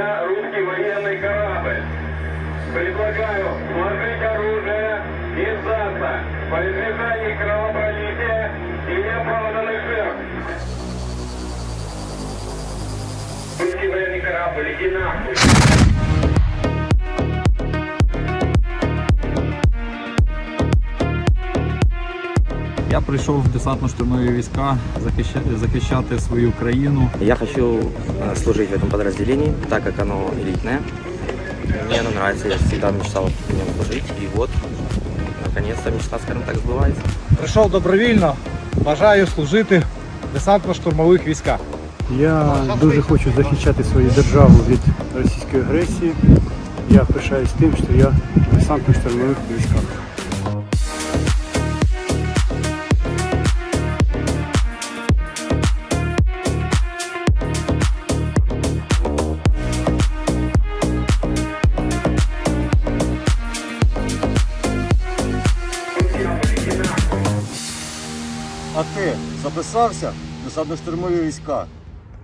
Я русский военный корабль. Предлагаю сложить оружие и сдаться по избежанию кровопролития и неоправданных жертв. Русский военный корабль, иди нахуй. Я прийшов в десантно-штурмові війська захищати, захищати свою країну. Я хочу э, служить в этом подразделении, так как оно элитное. Мне оно нравится, я всегда мечтал в нем служить. И вот, наконец-то мечта, скажем так, сбывается. Прийшов добровільно, бажаю служити в десантно-штурмових військах. Я дуже хочу захищати свою державу від російської агресії. Я пишаюсь тим, що я в десантно-штурмових військах. А ти записався до садно штурмові війська?